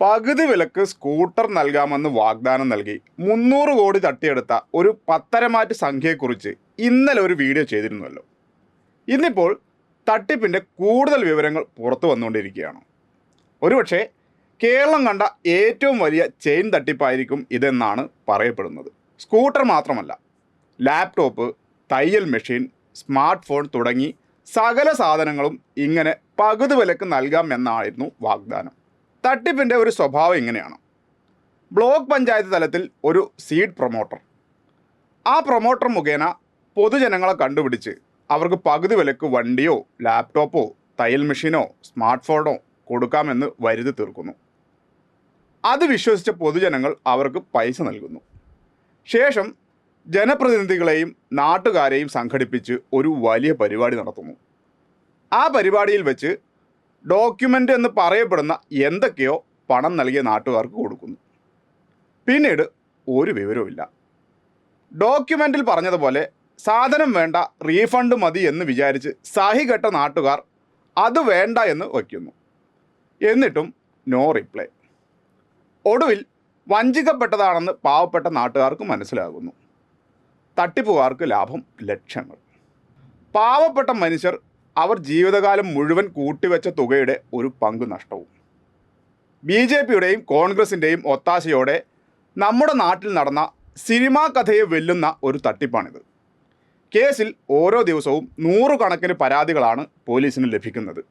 പകുതി വിലക്ക് സ്കൂട്ടർ നൽകാമെന്ന് വാഗ്ദാനം നൽകി. മുന്നൂറ് കോടി തട്ടിയെടുത്ത ഒരു പത്തരമാറ്റ് സംഖ്യയെക്കുറിച്ച് ഇന്നലെ ഒരു വീഡിയോ ചെയ്തിരുന്നുവല്ലോ ഇന്നിപ്പോൾ തട്ടിപ്പിന്റെ കൂടുതൽ വിവരങ്ങൾ പുറത്തു വന്നുകൊണ്ടിരിക്കുകയാണ്. ഒരുപക്ഷെ കേരളം കണ്ട ഏറ്റവും വലിയ ചെയിൻ തട്ടിപ്പായിരിക്കും ഇതെന്നാണ് പറയപ്പെടുന്നത്. സ്കൂട്ടർ മാത്രമല്ല ലാപ്ടോപ്പ് തയ്യൽ മെഷീൻ സ്മാർട്ട് ഫോൺ തുടങ്ങി സകല സാധനങ്ങളും ഇങ്ങനെ പകുതി വിലക്ക് നൽകാമെന്നായിരുന്നു വാഗ്ദാനം. തട്ടിപ്പിന്റെ ഒരു സ്വഭാവം ഇങ്ങനെയാണ്. ബ്ലോക്ക് പഞ്ചായത്ത് തലത്തിൽ ഒരു സീഡ് പ്രൊമോട്ടർ ആ പ്രൊമോട്ടർ മുഖേന പൊതുജനങ്ങളെ കണ്ടുപിടിച്ച് അവർക്ക് പകുതി വിലക്ക് വണ്ടിയോ ലാപ്ടോപ്പോ തയ്യൽ മെഷീനോ സ്മാർട്ട് ഫോണോ കൊടുക്കാമെന്ന് വരുതി തീർക്കുന്നു. അത് വിശ്വസിച്ച പൊതുജനങ്ങൾ അവർക്ക് പൈസ നൽകുന്നു. ശേഷം ജനപ്രതിനിധികളെയും നാട്ടുകാരെയും സംഘടിപ്പിച്ച് ഒരു വലിയ പരിപാടി നടത്തുന്നു. ആ പരിപാടിയിൽ വെച്ച് ഡോക്യുമെന്റ് എന്ന് പറയപ്പെടുന്ന എന്തൊക്കെയോ പണം നൽകിയ നാട്ടുകാർക്ക് കൊടുക്കുന്നു. പിന്നീട് ഒരു വിവരവുമില്ല. ഡോക്യുമെന്റിൽ പറഞ്ഞതുപോലെ സാധനം വേണ്ട റീഫണ്ട് മതി എന്ന് വിചാരിച്ച് സഹികെട്ട നാട്ടുകാർ അത് വേണ്ട എന്ന് വയ്ക്കുന്നു. എന്നിട്ടും നോ റിപ്ലൈ ഒടുവിൽ വഞ്ചിക്കപ്പെട്ടതാണെന്ന് പാവപ്പെട്ട നാട്ടുകാർക്ക് മനസ്സിലാകുന്നു. തട്ടിപ്പുകാർക്ക് ലാഭം ലക്ഷങ്ങൾ. പാവപ്പെട്ട മനുഷ്യർ അവർ ജീവിതകാലം മുഴുവൻ കൂട്ടിവെച്ച തുകയുടെ ഒരു പങ്ക് നഷ്ടവും. ബി ജെ പിയുടെയും കോൺഗ്രസിന്റെയും ഒത്താശയോടെ നമ്മുടെ നാട്ടിൽ നടന്ന സിനിമാ കഥയെ വെല്ലുന്ന ഒരു തട്ടിപ്പാണിത്. കേസിൽ ഓരോ ദിവസവും നൂറുകണക്കിന് പരാതികളാണ് പോലീസിന് ലഭിക്കുന്നത്.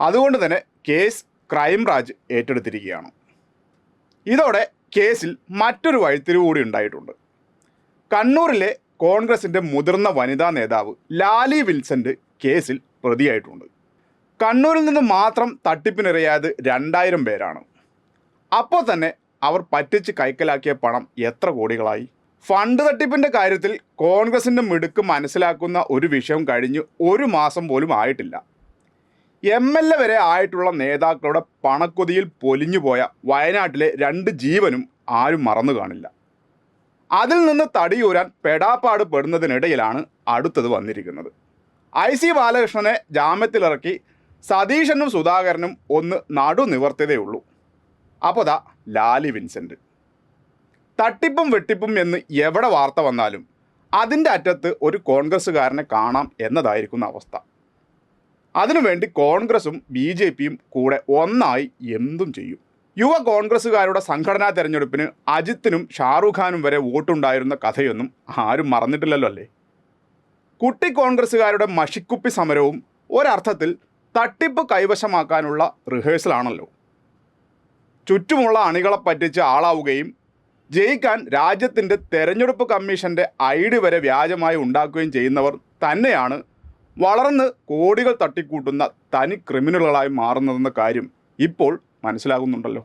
അതുകൊണ്ട് തന്നെ കേസ് ക്രൈംബ്രാഞ്ച് ഏറ്റെടുത്തിരിക്കുകയാണ്. ഇതോടെ കേസിൽ മറ്റൊരു വഴിത്തിരിവ് കൂടി ഉണ്ടായിട്ടുണ്ട്. കണ്ണൂരിലെ കോൺഗ്രസിന്റെ മുതിർന്ന വനിതാ നേതാവ് ലാലി വിൽസന്റ് കേസിൽ പ്രതിയായിട്ടുണ്ട്. കണ്ണൂരിൽ നിന്ന് മാത്രം തട്ടിപ്പിനിരയായത് രണ്ടായിരം പേരാണ്. അപ്പോൾ തന്നെ അവർ പറ്റിച്ച് കൈക്കലാക്കിയ പണം എത്ര കോടികളായി? ഫണ്ട് തട്ടിപ്പിന്റെ കാര്യത്തിൽ കോൺഗ്രസിന്റെ മിടുക്ക് മനസ്സിലാക്കുന്ന ഒരു വിഷയം കഴിഞ്ഞ് ഒരു മാസം പോലും ആയിട്ടില്ല. എം എൽ എ വരെ ആയിട്ടുള്ള നേതാക്കളുടെ പണക്കൊതിയിൽ പൊലിഞ്ഞുപോയ വയനാട്ടിലെ രണ്ട് ജീവനും ആരും മറന്നു കാണില്ല. അതിൽ നിന്ന് തടിയൂരാൻ പെടാപ്പാട് പെടുന്നതിനിടയിലാണ് അടുത്തത് വന്നിരിക്കുന്നത്. ഐ സി ബാലകൃഷ്ണനെ ജാമ്യത്തിലിറക്കി സതീശനും സുധാകരനും ഒന്ന് നടു നിവർത്തിയതേ അപ്പോൾ ദാ ലാലി വിൻസെന്റ് തട്ടിപ്പും വെട്ടിപ്പും എന്ന് എവിടെ വാർത്ത വന്നാലും അതിന്റെ അറ്റത്ത് ഒരു കോൺഗ്രസ്സുകാരനെ കാണാം എന്നതായിരിക്കുന്ന അവസ്ഥ. അതിനുവേണ്ടി കോൺഗ്രസും ബി ജെ പിയും കൂടെ ഒന്നായി എന്തും ചെയ്യും. യുവ കോൺഗ്രസ്സുകാരുടെ സംഘടനാ തെരഞ്ഞെടുപ്പിന് അജിത്തിനും ഷാറുഖാനും ഖാനും വരെ വോട്ടുണ്ടായിരുന്ന കഥയൊന്നും ആരും മറന്നിട്ടില്ലല്ലോ അല്ലേ? കുട്ടി കോൺഗ്രസ്സുകാരുടെ മഷിക്കുപ്പി സമരവും ഒരർത്ഥത്തിൽ തട്ടിപ്പ് കൈവശമാക്കാനുള്ള റിഹേഴ്സലാണല്ലോ. ചുറ്റുമുള്ള അണികളെ പറ്റിച്ച് ആളാവുകയും ജയിക്കാൻ രാജ്യത്തിന്റെ തെരഞ്ഞെടുപ്പ് കമ്മീഷന്റെ ഐ ഡി വരെ വ്യാജമായി ഉണ്ടാക്കുകയും ചെയ്യുന്നവർ തന്നെയാണ് വളർന്ന് കോടികൾ തട്ടിക്കൂട്ടുന്ന തനി ക്രിമിനലുകളായി മാറുന്നതെന്ന കാര്യം ഇപ്പോൾ മനസ്സിലാകുന്നുണ്ടല്ലോ.